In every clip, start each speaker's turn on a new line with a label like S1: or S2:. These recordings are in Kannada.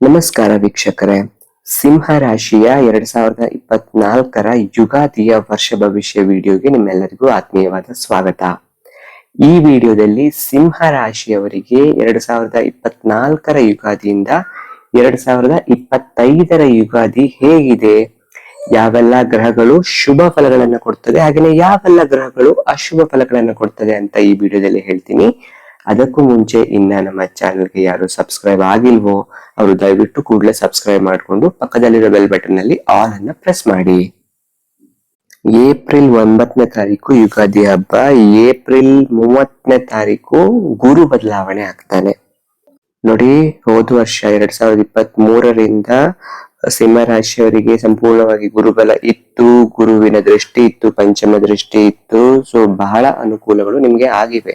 S1: ನಮಸ್ಕಾರ ವೀಕ್ಷಕರೇ. ಸಿಂಹ ರಾಶಿಯ ಎರಡ್ ಸಾವಿರದ ಇಪ್ಪತ್ನಾಲ್ಕರ ಯುಗಾದಿಯ ವರ್ಷ ಭವಿಷ್ಯ ವಿಡಿಯೋಗೆ ನಿಮ್ಮೆಲ್ಲರಿಗೂ ಆತ್ಮೀಯವಾದ ಸ್ವಾಗತ. ಈ ವಿಡಿಯೋದಲ್ಲಿ ಸಿಂಹ ರಾಶಿಯವರಿಗೆ ಎರಡ್ ಸಾವಿರದ ಇಪ್ಪತ್ನಾಲ್ಕರ ಯುಗಾದಿಯಿಂದ ಎರಡ್ ಸಾವಿರದ ಇಪ್ಪತ್ತೈದರ ಯುಗಾದಿ ಹೇಗಿದೆ? ಯಾವೆಲ್ಲ ಗ್ರಹಗಳು ಶುಭ ಫಲಗಳನ್ನ ಕೊಡ್ತದೆ ಹಾಗೆಯೇ ಯಾವೆಲ್ಲ ಗ್ರಹಗಳು ಅಶುಭ ಫಲಗಳನ್ನ ಕೊಡ್ತದೆ ಅಂತ ಈ ವಿಡಿಯೋದಲ್ಲಿ ಹೇಳ್ತೀನಿ. ಅದಕ್ಕೂ ಮುಂಚೆ ಇನ್ನ ನಮ್ಮ ಚಾನಲ್ಗೆ ಯಾರು ಸಬ್ಸ್ಕ್ರೈಬ್ ಆಗಿಲ್ವೋ, ಅವರು ದಯವಿಟ್ಟು ಕೂಡಲೇ ಸಬ್ಸ್ಕ್ರೈಬ್ ಮಾಡಿಕೊಂಡು ಪಕ್ಕದಲ್ಲಿರೋ ಬೆಲ್ ಬಟನ್ನಲ್ಲಿ ಆಲ್ ಅನ್ನ ಪ್ರೆಸ್ ಮಾಡಿ. ಏಪ್ರಿಲ್ ಒಂಬತ್ತನೇ ತಾರೀಕು ಯುಗಾದಿ ಹಬ್ಬ. ಏಪ್ರಿಲ್ ಮೂವತ್ತನೇ ತಾರೀಕು ಗುರು ಬದಲಾವಣೆ ಆಗ್ತಾನೆ. ನೋಡಿ, ಹೋದ ವರ್ಷ ಎರಡ್ ಸಾವಿರದ ಇಪ್ಪತ್ತ್ ಮೂರರಿಂದ ಸಿಂಹ ರಾಶಿಯವರಿಗೆ ಸಂಪೂರ್ಣವಾಗಿ ಗುರುಬಲ ಇತ್ತು, ಗುರುವಿನ ದೃಷ್ಟಿ ಇತ್ತು, ಪಂಚಮ ದೃಷ್ಟಿ ಇತ್ತು. ಸೊ ಬಹಳ ಅನುಕೂಲಗಳು ನಿಮ್ಗೆ ಆಗಿವೆ.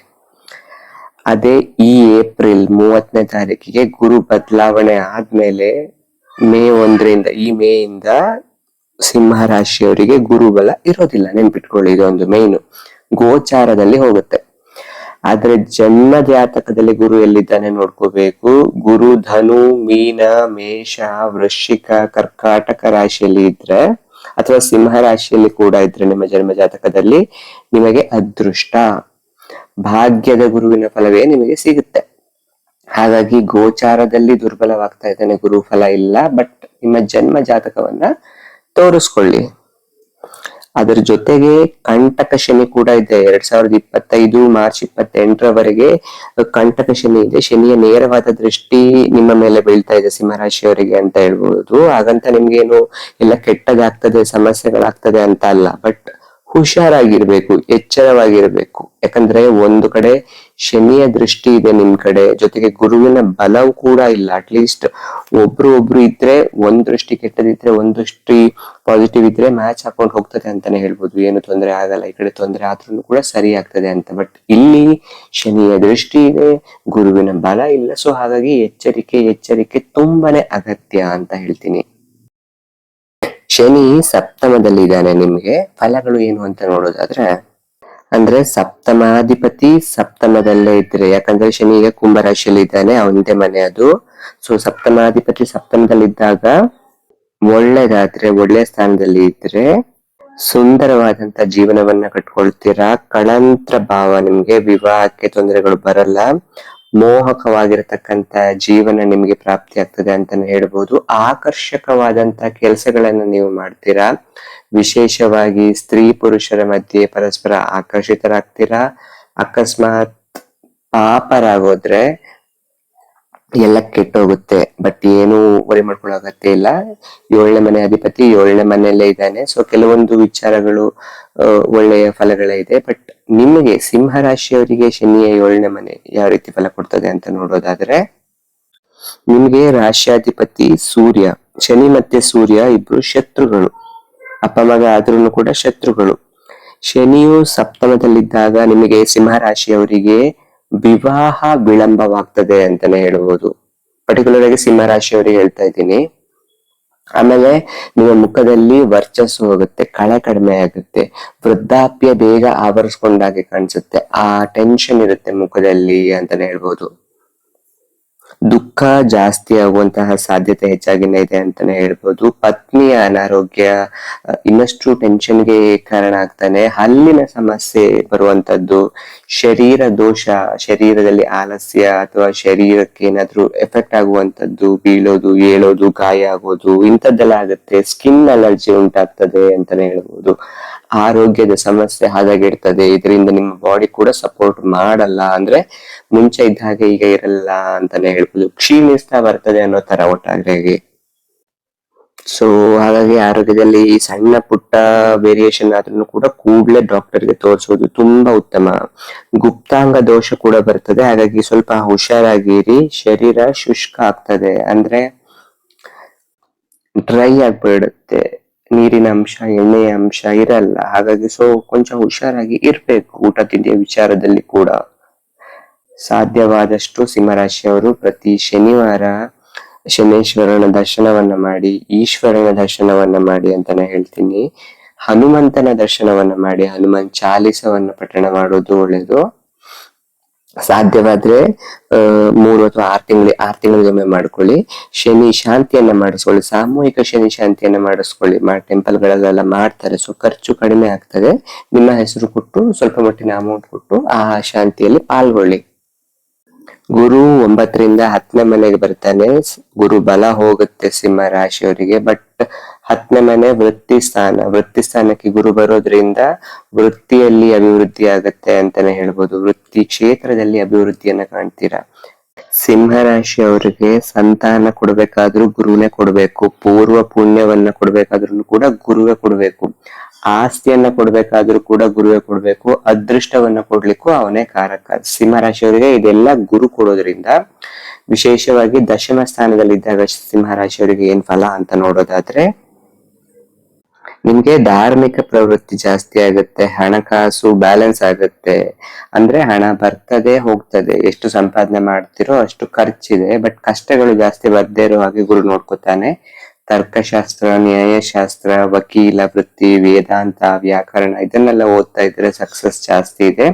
S1: ಅದೇ ಈ ಏಪ್ರಿಲ್ ಮೂವತ್ತನೇ ತಾರೀಕಿಗೆ ಗುರು ಬದಲಾವಣೆ ಆದ್ಮೇಲೆ ಮೇ ಒಂದರಿಂದ, ಈ ಮೇ ಇಂದ ಸಿಂಹ ರಾಶಿಯವರಿಗೆ ಗುರುಬಲ ಇರೋದಿಲ್ಲ. ನೆನ್ಪಿಟ್ಕೊಳ್ಳಿ, ಇದೊಂದು ಮೇನು ಗೋಚಾರದಲ್ಲಿ ಹೋಗುತ್ತೆ. ಆದ್ರೆ ಜನ್ಮ ಜಾತಕದಲ್ಲಿ ಗುರು ಎಲ್ಲಿದ್ದಾನೆ ನೋಡ್ಕೋಬೇಕು. ಗುರು, ಧನು, ಮೀನ, ಮೇಷ, ವೃಶ್ಚಿಕ, ಕರ್ಕಾಟಕ ರಾಶಿಯಲ್ಲಿ ಇದ್ರೆ, ಅಥವಾ ಸಿಂಹ ರಾಶಿಯಲ್ಲಿ ಕೂಡ ಇದ್ರೆ ನಿಮ್ಮ ಜನ್ಮ ಜಾತಕದಲ್ಲಿ ನಿಮಗೆ ಅದೃಷ್ಟ. ಭಾಗ್ಯದ ಗುರುವಿನ ಫಲವೇ ನಿಮಗೆ ಸಿಗುತ್ತೆ. ಹಾಗಾಗಿ ಗೋಚಾರದಲ್ಲಿ ದುರ್ಬಲವಾಗ್ತಾ ಇದ್ದಾನೆ ಗುರು ಫಲ ಇಲ್ಲ, ಬಟ್ ನಿಮ್ಮ ಜನ್ಮ ಜಾತಕವನ್ನ ತೋರಿಸ್ಕೊಳ್ಳಿ. ಅದರ ಜೊತೆಗೆ ಕಂಟಕ ಶನಿ ಕೂಡ ಇದೆ. ಎರಡ್ ಸಾವಿರದ ಇಪ್ಪತ್ತೈದು, ಮಾರ್ಚ್ ಇಪ್ಪತ್ತೆಂಟರವರೆಗೆ ಕಂಟಕ ಶನಿ ಇದೆ. ಶನಿಯ ನೇರವಾದ ದೃಷ್ಟಿ ನಿಮ್ಮ ಮೇಲೆ ಬೀಳ್ತಾ ಇದೆ ಸಿಂಹರಾಶಿಯವರಿಗೆ ಅಂತ ಹೇಳ್ಬಹುದು ಹಾಗಂತ ನಿಮ್ಗೇನು ಎಲ್ಲ ಕೆಟ್ಟದಾಗ್ತದೆ, ಸಮಸ್ಯೆಗಳಾಗ್ತದೆ ಅಂತ ಅಲ್ಲ. ಬಟ್ ಹುಷಾರಾಗಿರ್ಬೇಕು, ಎಚ್ಚರವಾಗಿರ್ಬೇಕು. ಯಾಕಂದ್ರೆ ಒಂದು ಕಡೆ ಶನಿಯ ದೃಷ್ಟಿ ಇದೆ ನಿಮ್ ಕಡೆ, ಜೊತೆಗೆ ಗುರುವಿನ ಬಲವು ಕೂಡ ಇಲ್ಲ. ಅಟ್ಲೀಸ್ಟ್ ಒಬ್ರು ಒಬ್ರು ಇದ್ರೆ, ಒಂದ್ ದೃಷ್ಟಿ ಕೆಟ್ಟದಿದ್ರೆ, ಒಂದ್ ದೃಷ್ಟಿ ಪಾಸಿಟಿವ್ ಇದ್ರೆ ಮ್ಯಾಚ್ ಹಾಕೊಂಡು ಹೋಗ್ತದೆ ಅಂತಾನೆ ಹೇಳ್ಬೋದು. ಏನು ತೊಂದರೆ ಆಗಲ್ಲ, ಈ ಕಡೆ ತೊಂದರೆ ಆದ್ರೂ ಕೂಡ ಸರಿ ಆಗ್ತದೆ ಅಂತ. ಬಟ್ ಇಲ್ಲಿ ಶನಿಯ ದೃಷ್ಟಿ ಇದೆ, ಗುರುವಿನ ಬಲ ಇಲ್ಲ. ಸೊ ಹಾಗಾಗಿ ಎಚ್ಚರಿಕೆ ಎಚ್ಚರಿಕೆ ತುಂಬಾನೇ ಅಗತ್ಯ ಅಂತ ಹೇಳ್ತೀನಿ. ಶನಿ ಸಪ್ತಮದಲ್ಲಿ ಇದ್ದಾನೆ ನಿಮ್ಗೆ. ಫಲಗಳು ಏನು ಅಂತ ನೋಡೋದಾದ್ರೆ, ಅಂದ್ರೆ ಸಪ್ತಮಾಧಿಪತಿ ಸಪ್ತಮದಲ್ಲೇ ಇದ್ರೆ, ಯಾಕಂದ್ರೆ ಶನಿ ಈಗ ಕುಂಭರಾಶಿಯಲ್ಲಿ ಇದ್ದಾನೆ ಅವನದೇ ಮನೆ ಅದು. ಸೊ ಸಪ್ತಮಾಧಿಪತಿ ಸಪ್ತಮದಲ್ಲಿದ್ದಾಗ ಒಳ್ಳೇದಾದ್ರೆ, ಒಳ್ಳೆ ಸ್ಥಾನದಲ್ಲಿ ಇದ್ರೆ ಸುಂದರವಾದಂತ ಜೀವನವನ್ನ ಕಟ್ಕೊಳ್ತೀರಾ? ಕಳಂತ್ರ ಭಾವ ನಿಮ್ಗೆ, ವಿವಾಹಕ್ಕೆ ತೊಂದರೆಗಳು ಬರಲ್ಲ. ಮೋಹಕವಾಗಿರತಕ್ಕಂತ ಜೀವನ ನಿಮಗೆ ಪ್ರಾಪ್ತಿ ಆಗ್ತದೆ ಅಂತಾನೆ ಹೇಳ್ಬೋದು. ಆಕರ್ಷಕವಾದಂತ ಕೆಲಸಗಳನ್ನು ನೀವು ಮಾಡ್ತೀರಾ? ವಿಶೇಷವಾಗಿ ಸ್ತ್ರೀ ಪುರುಷರ ಮಧ್ಯೆ ಪರಸ್ಪರ ಆಕರ್ಷಿತರಾಗ್ತೀರಾ? ಅಕಸ್ಮಾತ್ ಪಾಪರಾಗೋದ್ರೆ ಎಲ್ಲ ಕೆಟ್ಟೋಗುತ್ತೆ ಬಟ್ ಏನು ವರಿ ಮಾಡ್ಕೊಳ್ಳೋ ಅಗತ್ಯ ಇಲ್ಲ. ಏಳನೇ ಮನೆ ಅಧಿಪತಿ ಏಳನೇ ಮನೆಯಲ್ಲೇ ಇದ್ದಾನೆ. ಸೊ ಕೆಲವೊಂದು ವಿಚಾರಗಳು ಒಳ್ಳೆಯ ಫಲಗಳೇ ಇದೆ. ಬಟ್ ನಿಮಗೆ ಸಿಂಹ ರಾಶಿಯವರಿಗೆ ಶನಿಯ ಏಳನೇ ಮನೆ ಯಾವ ರೀತಿ ಫಲ ಕೊಡ್ತದೆ ಅಂತ ನೋಡೋದಾದ್ರೆ, ನಿಮಗೆ ರಾಶ್ಯಾಧಿಪತಿ ಸೂರ್ಯ, ಶನಿ ಮತ್ತೆ ಸೂರ್ಯ ಇಬ್ರು ಶತ್ರುಗಳು. ಅಪ್ಪ ಮಗ ಆದ್ರೂ ಕೂಡ ಶತ್ರುಗಳು. ಶನಿಯು ಸಪ್ತಮದಲ್ಲಿದ್ದಾಗ ನಿಮಗೆ ಸಿಂಹ ರಾಶಿಯವರಿಗೆ ವಿವಾಹ ವಿಳಂಬವಾಗ್ತದೆ ಅಂತಾನೆ ಹೇಳ್ಬೋದು. ಪರ್ಟಿಕ್ಯುಲರ್ ಆಗಿ ಸಿಂಹ ರಾಶಿಯವರಿಗೆ ಹೇಳ್ತಾ ಇದ್ದೀನಿ. ಆಮೇಲೆ ನಿಮ್ಮ ಮುಖದಲ್ಲಿ ವರ್ಚಸ್ಸು ಹೋಗುತ್ತೆ, ಕಳೆ ಕಡಿಮೆ ಆಗುತ್ತೆ, ವೃದ್ಧಾಪ್ಯ ಬೇಗ ಆವರಿಸ್ಕೊಂಡಾಗೆ ಕಾಣಿಸುತ್ತೆ. ಆ ಟೆನ್ಷನ್ ಇರುತ್ತೆ ಮುಖದಲ್ಲಿ ಅಂತಾನೆ ಹೇಳ್ಬೋದು. ದುಃಖ ಜಾಸ್ತಿ ಆಗುವಂತಹ ಸಾಧ್ಯತೆ ಹೆಚ್ಚಾಗಿನೇ ಇದೆ ಅಂತಾನೆ ಹೇಳ್ಬೋದು. ಪತ್ನಿಯ ಅನಾರೋಗ್ಯ ಇನ್ನಷ್ಟು ಟೆನ್ಷನ್ಗೆ ಕಾರಣ ಆಗ್ತಾನೆ. ಹಲ್ಲಿನ ಸಮಸ್ಯೆ ಬರುವಂತದ್ದು, ಶರೀರ ದೋಷ, ಶರೀರದಲ್ಲಿ ಆಲಸ್ಯ ಅಥವಾ ಶರೀರಕ್ಕೆ ಏನಾದ್ರೂ ಎಫೆಕ್ಟ್ ಆಗುವಂತದ್ದು, ಬೀಳೋದು, ಏಳೋದು, ಗಾಯ ಆಗೋದು, ಇಂಥದ್ದೆಲ್ಲ ಆಗುತ್ತೆ. ಸ್ಕಿನ್ ಅಲರ್ಜಿ ಉಂಟಾಗ್ತದೆ ಅಂತಾನೆ ಹೇಳ್ಬೋದು. ಆರೋಗ್ಯದ ಸಮಸ್ಯೆ ಹಾಗಾಗಿರ್ತದೆ ಇದರಿಂದ ನಿಮ್ಮ ಬಾಡಿ ಕೂಡ ಸಪೋರ್ಟ್ ಮಾಡಲ್ಲ. ಅಂದ್ರೆ ಮುಂಚೆ ಇದ್ದ ಹಾಗೆ ಈಗ ಇರಲ್ಲ ಅಂತಾನೆ ಹೇಳ್ಬೋದು. ಕ್ಷೀಣಿಸ್ತಾ ಬರ್ತದೆ ಅನ್ನೋ ತರ ಒಟ್ಟಾಗಿ ಸೊ ಹಾಗಾಗಿ ಆರೋಗ್ಯದಲ್ಲಿ ಸಣ್ಣ ಪುಟ್ಟ ವೇರಿಯೇಷನ್ ಆದ್ರೂ ಕೂಡ ಕೂಡಲೇ ಡಾಕ್ಟರ್ಗೆ ತೋರಿಸೋದು ತುಂಬಾ ಉತ್ತಮ. ಗುಪ್ತಾಂಗ ದೋಷ ಕೂಡ ಬರ್ತದೆ. ಹಾಗಾಗಿ ಸ್ವಲ್ಪ ಹುಷಾರಾಗಿರಿ. ಶರೀರ ಶುಷ್ಕ ಆಗ್ತದೆ. ಅಂದ್ರೆ ಡ್ರೈ ಆಗ್ಬಿಡುತ್ತೆ. ನೀರಿನ ಅಂಶ, ಎಣ್ಣೆಯ ಅಂಶ ಇರಲ್ಲ. ಹಾಗಾಗಿ ಸೊ ಕೊಂಚ ಹುಷಾರಾಗಿ ಇರ್ಬೇಕು ಊಟ ತಿಂಡಿಯ ವಿಚಾರದಲ್ಲಿ ಕೂಡ. ಸಾಧ್ಯವಾದಷ್ಟು ಸಿಂಹರಾಶಿಯವರು ಪ್ರತಿ ಶನಿವಾರ ಶನೇಶ್ವರನ ದರ್ಶನವನ್ನ ಮಾಡಿ, ಈಶ್ವರನ ದರ್ಶನವನ್ನ ಮಾಡಿ ಅಂತಾನೆ ಹೇಳ್ತೀನಿ. ಹನುಮಂತನ ದರ್ಶನವನ್ನ ಮಾಡಿ, ಹನುಮಾನ್ ಚಾಲಿಸವನ್ನ ಪಠಣ ಮಾಡೋದು ಒಳ್ಳೇದು. ಸಾಧ್ಯವಾದ್ರೆ ಮೂರು ಅಥವಾ ಆರು ತಿಂಗಳು, ಆರು ತಿಂಗಳಿಗೊಮ್ಮೆ ಮಾಡ್ಕೊಳ್ಳಿ. ಶನಿ ಶಾಂತಿಯನ್ನ ಮಾಡಿಸ್ಕೊಳ್ಳಿ. ಸಾಮೂಹಿಕ ಶನಿ ಶಾಂತಿಯನ್ನ ಮಾಡಿಸ್ಕೊಳ್ಳಿ. ಮಾ, ಟೆಂಪಲ್ಗಳಲ್ಲೆಲ್ಲ ಮಾಡ್ತಾರೆ. ಸೊ, ಖರ್ಚು ಕಡಿಮೆ ಆಗ್ತದೆ. ನಿಮ್ಮ ಹೆಸರು ಕೊಟ್ಟು, ಸ್ವಲ್ಪ ಮಟ್ಟಿನ ಅಮೌಂಟ್ ಕೊಟ್ಟು ಆ ಶಾಂತಿಯಲ್ಲಿ ಪಾಲ್ಗೊಳ್ಳಿ. ಗುರು ಒಂಬತ್ತರಿಂದ ಹತ್ತನೇ ಮನೆಗೆ ಬರ್ತಾನೆ. ಗುರು ಬಲ ಹೋಗುತ್ತೆ ಸಿಂಹ ರಾಶಿಯವರಿಗೆ. ಬಟ್ ಹತ್ತನೇ ಮನೆ ವೃತ್ತಿ ಸ್ಥಾನ. ವೃತ್ತಿ ಸ್ಥಾನಕ್ಕೆ ಗುರು ಬರೋದ್ರಿಂದ ವೃತ್ತಿಯಲ್ಲಿ ಅಭಿವೃದ್ಧಿ ಆಗತ್ತೆ ಅಂತಾನೆ ಹೇಳ್ಬೋದು. ವೃತ್ತಿ ಕ್ಷೇತ್ರದಲ್ಲಿ ಅಭಿವೃದ್ಧಿಯನ್ನ ಕಾಣ್ತೀರಾ? ಸಿಂಹರಾಶಿ ರಾಶಿಯವರಿಗೆ ಸಂತಾನ ಕೊಡ್ಬೇಕಾದ್ರೂ ಗುರುನೇ ಕೊಡ್ಬೇಕು. ಪೂರ್ವ ಪುಣ್ಯವನ್ನ ಕೊಡ್ಬೇಕಾದ್ರೂ ಕೂಡ ಗುರುವೇ ಕೊಡ್ಬೇಕು. ಆಸ್ತಿಯನ್ನ ಕೊಡ್ಬೇಕಾದ್ರೂ ಕೂಡ ಗುರುವೇ ಕೊಡ್ಬೇಕು. ಅದೃಷ್ಟವನ್ನ ಕೊಡ್ಲಿಕ್ಕೂ ಅವನೇ ಕಾರಕ. ಸಿಂಹರಾಶಿಯವರಿಗೆ ಇದೆಲ್ಲ ಗುರು ಕೊಡೋದ್ರಿಂದ ವಿಶೇಷವಾಗಿ ದಶಮ ಸ್ಥಾನದಲ್ಲಿದ್ದಾಗ ಸಿಂಹ ಸಿಂಹರಾಶಿಯವರಿಗೆ ಏನ್ ಫಲ ಅಂತ ನೋಡೋದಾದ್ರೆ ನಿಮ್ಗೆ ಧಾರ್ಮಿಕ ಪ್ರವೃತ್ತಿ ಜಾಸ್ತಿ ಆಗುತ್ತೆ, ಹಣಕಾಸು ಬ್ಯಾಲೆನ್ಸ್ ಆಗುತ್ತೆ. ಅಂದ್ರೆ ಹಣ ಬರ್ತದೆ ಹೋಗ್ತದೆ. ಎಷ್ಟು ಸಂಪಾದನೆ ಮಾಡ್ತಿರೋ ಅಷ್ಟು ಖರ್ಚಿದೆ. ಬಟ್ ಕಷ್ಟಗಳು ಜಾಸ್ತಿ ಬರ್ದೇ ಇರೋ ಹಾಗೆ ಗುರು ನೋಡ್ಕೊತಾನೆ. ತರ್ಕಶಾಸ್ತ್ರ, ನ್ಯಾಯಶಾಸ್ತ್ರ, ವಕೀಲ ವೃತ್ತಿ, ವೇದಾಂತ, ವ್ಯಾಕರಣ ಇದನ್ನೆಲ್ಲ ಓದ್ತಾ ಇದ್ರೆ ಸಕ್ಸಸ್ ಜಾಸ್ತಿ ಇದೆ.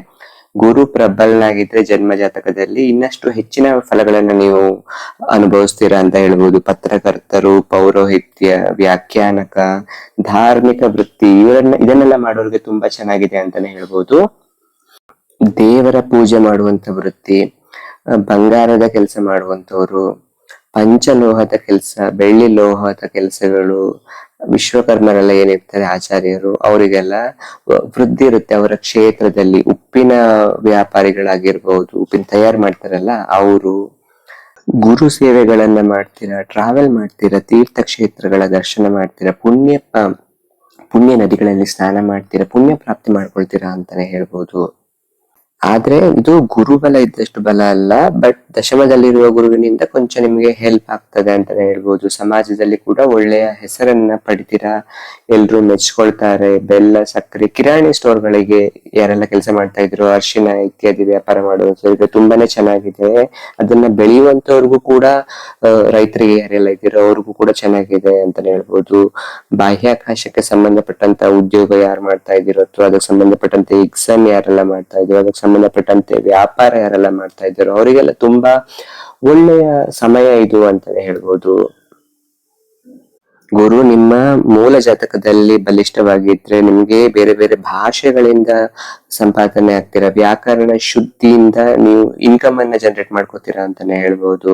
S1: ಗುರು ಪ್ರಬಲನಾಗಿದ್ರೆ ಜನ್ಮ ಜಾತಕದಲ್ಲಿ ಇನ್ನಷ್ಟು ಹೆಚ್ಚಿನ ಫಲಗಳನ್ನು ನೀವು ಅನುಭವಿಸ್ತೀರಾ ಅಂತ ಹೇಳ್ಬೋದು. ಪತ್ರಕರ್ತರು, ಪೌರೋಹಿತ್ಯ, ವ್ಯಾಖ್ಯಾನಕ, ಧಾರ್ಮಿಕ ವೃತ್ತಿ, ಇವರನ್ನ, ಇದನ್ನೆಲ್ಲ ಮಾಡೋರಿಗೆ ತುಂಬಾ ಚೆನ್ನಾಗಿದೆ ಅಂತಾನೆ ಹೇಳ್ಬೋದು. ದೇವರ ಪೂಜೆ ಮಾಡುವಂತ ವೃತ್ತಿ, ಬಂಗಾರದ ಕೆಲಸ ಮಾಡುವಂತವ್ರು ಪಂಚಲೋಹದ ಕೆಲಸ ಬೆಳ್ಳಿ ಲೋಹದ ಕೆಲಸಗಳು, ವಿಶ್ವಕರ್ಮರೆಲ್ಲ ಏನಿರ್ತಾರೆ ಆಚಾರ್ಯರು, ಅವರಿಗೆಲ್ಲ ವೃದ್ಧಿ ಇರುತ್ತೆ ಅವರ ಕ್ಷೇತ್ರದಲ್ಲಿ. ಉಪ್ಪಿನ ವ್ಯಾಪಾರಿಗಳಾಗಿರ್ಬಹುದು ಉಪ್ಪಿನ ತಯಾರು ಮಾಡ್ತಾರಲ್ಲ ಅವರು. ಗುರು ಸೇವೆಗಳನ್ನ ಮಾಡ್ತೀರಾ ಟ್ರಾವೆಲ್ ಮಾಡ್ತೀರಾ, ತೀರ್ಥಕ್ಷೇತ್ರಗಳ ದರ್ಶನ ಮಾಡ್ತೀರಾ, ಪುಣ್ಯ ಪುಣ್ಯ ನದಿಗಳಲ್ಲಿ ಸ್ನಾನ ಮಾಡ್ತೀರಾ, ಪುಣ್ಯ ಪ್ರಾಪ್ತಿ ಮಾಡ್ಕೊಳ್ತೀರಾ ಅಂತಾನೆ ಹೇಳ್ಬೋದು. ಆದ್ರೆ ಇದು ಗುರುಬಲ ಇದ್ದಷ್ಟು ಬಲ ಅಲ್ಲ ಬಟ್ ದಶಮದಲ್ಲಿರುವ ಗುರುವಿನಿಂದ ಕೊಂಚ ನಿಮಗೆ ಹೆಲ್ಪ್ ಆಗ್ತದೆ ಅಂತಾನೆ ಹೇಳ್ಬೋದು. ಸಮಾಜದಲ್ಲಿ ಕೂಡ ಒಳ್ಳೆಯ ಹೆಸರನ್ನ ಪಡಿತೀರಾ? ಎಲ್ರು ಮೆಚ್ಕೊಳ್ತಾರೆ, ಬೆಲ್ಲ, ಸಕ್ಕರೆ, ಕಿರಾಣಿ ಸ್ಟೋರ್ಗಳಿಗೆ ಯಾರೆಲ್ಲ ಕೆಲಸ ಮಾಡ್ತಾ ಇದ್ರು, ಅರಿಶಿನ ಇತ್ಯಾದಿ ವ್ಯಾಪಾರ ಮಾಡುವಂತವ್ರಿಗೆ ತುಂಬಾನೇ ಚೆನ್ನಾಗಿದೆ. ಅದನ್ನ ಬೆಳೆಯುವಂತವ್ರಿಗೂ ಕೂಡ ರೈತರಿಗೆ ಯಾರೆಲ್ಲ ಇದ್ದೀರೋ ಅವ್ರಿಗೂ ಕೂಡ ಚೆನ್ನಾಗಿದೆ ಅಂತಾನೆ ಹೇಳ್ಬೋದು. ಬಾಹ್ಯಾಕಾಶಕ್ಕೆ ಸಂಬಂಧಪಟ್ಟಂತ ಉದ್ಯೋಗ ಯಾರು ಮಾಡ್ತಾ ಇದ್ದೀರೋ ಅಥವಾ ಅದಕ್ಕೆ ಸಂಬಂಧಪಟ್ಟಂತೆ ಎಕ್ಸಾಮ್ ಯಾರೆಲ್ಲ ಮಾಡ್ತಾ ಇದ್ರು, ಅದಕ್ಕೆ ಸಂಬಂಧಪಟ್ಟಂತೆ ವ್ಯಾಪಾರ ಯಾರೆಲ್ಲ ಮಾಡ್ತಾ ಇದ್ದಾರೋ ಅವರಿಗೆಲ್ಲ ತುಂಬಾ ಒಳ್ಳೆಯ ಸಮಯ ಇದು ಅಂತಾನೆ ಹೇಳ್ಬೋದು. ಗುರು, ನಿಮ್ಮ ಮೂಲ ಜಾತಕದಲ್ಲಿ ಬಲಿಷ್ಠವಾಗಿದ್ರೆ ನಿಮ್ಗೆ ಬೇರೆ ಬೇರೆ ಭಾಷೆಗಳಿಂದ ಸಂಪಾದನೆ ಆಗ್ತೀರಾ? ವ್ಯಾಕರಣ ಶುದ್ಧಿಯಿಂದ ನೀವು ಇನ್ಕಮ್ ಅನ್ನ ಜನರೇಟ್ ಮಾಡ್ಕೋತೀರಾ ಅಂತಾನೆ ಹೇಳ್ಬೋದು.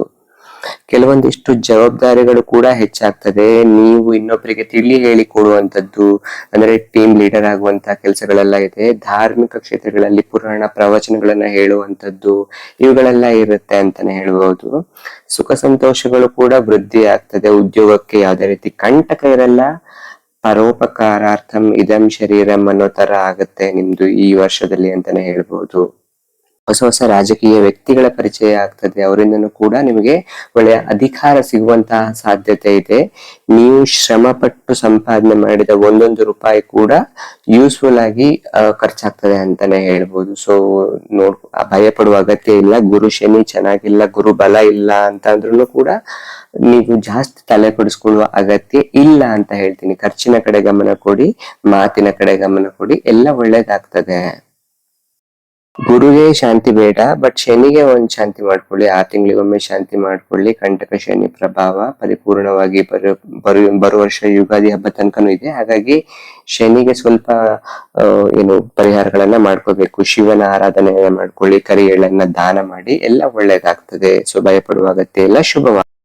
S1: ಕೆಲವೊಂದಿಷ್ಟು ಜವಾಬ್ದಾರಿಗಳು ಕೂಡ ಹೆಚ್ಚಾಗ್ತದೆ. ನೀವು ಇನ್ನೊಬ್ಬರಿಗೆ ತಿಳಿ ಹೇಳಿ ಕೊಡುವಂಥದ್ದು, ಅಂದ್ರೆ ಟೀಮ್ ಲೀಡರ್ ಆಗುವಂತಹ ಕೆಲಸಗಳೆಲ್ಲ ಇದೆ. ಧಾರ್ಮಿಕ ಕ್ಷೇತ್ರಗಳಲ್ಲಿ ಪುರಾಣ ಪ್ರವಚನಗಳನ್ನ ಹೇಳುವಂತದ್ದು ಇವುಗಳೆಲ್ಲ ಇರುತ್ತೆ ಅಂತಾನೆ ಹೇಳ್ಬೋದು. ಸುಖ ಸಂತೋಷಗಳು ಕೂಡ ವೃದ್ಧಿ ಆಗ್ತದೆ ಉದ್ಯೋಗಕ್ಕೆ ಯಾವುದೇ ರೀತಿ. ಕಂಟಕ ಇರಲ್ಲ, ಪರೋಪಕಾರಾರ್ಥಂ ಇದಂ ಶರೀರಂ ಅನ್ನೋ ತರ ಆಗುತ್ತೆ ನಿಮ್ದು ಈ ವರ್ಷದಲ್ಲಿ ಅಂತಾನೆ ಹೇಳ್ಬೋದು. ಹೊಸ ಹೊಸ ರಾಜಕೀಯ ವ್ಯಕ್ತಿಗಳ ಪರಿಚಯ ಆಗ್ತದೆ. ಅವರಿಂದನೂ ಕೂಡ ನಿಮಗೆ ಒಳ್ಳೆಯ ಅಧಿಕಾರ ಸಿಗುವಂತಹ ಸಾಧ್ಯತೆ ಇದೆ. ನೀವು ಶ್ರಮ ಪಟ್ಟು ಸಂಪಾದನೆ ಮಾಡಿದ ಒಂದೊಂದು ರೂಪಾಯಿ ಕೂಡ ಯೂಸ್ಫುಲ್ ಆಗಿ ಖರ್ಚಾಗ್ತದೆ ಅಂತಾನೆ ಹೇಳ್ಬೋದು. ಸೊ ನೋಡ್ ಭಯ ಪಡುವ ಅಗತ್ಯ ಇಲ್ಲ. ಗುರು ಶನಿ ಚೆನ್ನಾಗಿಲ್ಲ, ಗುರು ಬಲ ಇಲ್ಲ ಅಂತ ಅಂದ್ರೂ ಕೂಡ ನೀವು ಜಾಸ್ತಿ ತಲೆ ಕೊಡಿಸ್ಕೊಳ್ಳುವ ಅಗತ್ಯ ಇಲ್ಲ ಅಂತ ಹೇಳ್ತೀನಿ. ಖರ್ಚಿನ ಕಡೆ ಗಮನ ಕೊಡಿ, ಮಾತಿನ ಕಡೆ ಗಮನ ಕೊಡಿ, ಎಲ್ಲ ಒಳ್ಳೇದಾಗ್ತದೆ. ಗುರುಗೆ ಶಾಂತಿ ಬೇಡ ಬಟ್ ಶನಿಗೆ ಒಂದ್ ಶಾಂತಿ ಮಾಡ್ಕೊಳ್ಳಿ. ಆರ್ ತಿಂಗಳಿಗೊಮ್ಮೆ ಶಾಂತಿ ಮಾಡ್ಕೊಳ್ಳಿ. ಕಂಟಕ ಶನಿ ಪ್ರಭಾವ ಪರಿಪೂರ್ಣವಾಗಿ ಬರು ಬರು ಬರುವ ವರ್ಷ ಯುಗಾದಿ ಹಬ್ಬ ತನಕನೂ ಇದೆ. ಹಾಗಾಗಿ ಶನಿಗೆ ಸ್ವಲ್ಪ ಆ, ಏನು ಪರಿಹಾರಗಳನ್ನ ಮಾಡ್ಕೋಬೇಕು. ಶಿವನ ಆರಾಧನೆ ಮಾಡ್ಕೊಳ್ಳಿ ಕರಿ ಎಳ್ಳನ್ನ ದಾನ ಮಾಡಿ ಎಲ್ಲ ಒಳ್ಳೇದಾಗ್ತದೆ. ಸೊ ಭಯಪಡುವ ಅಗತ್ಯ ಇಲ್ಲ. ಶುಭ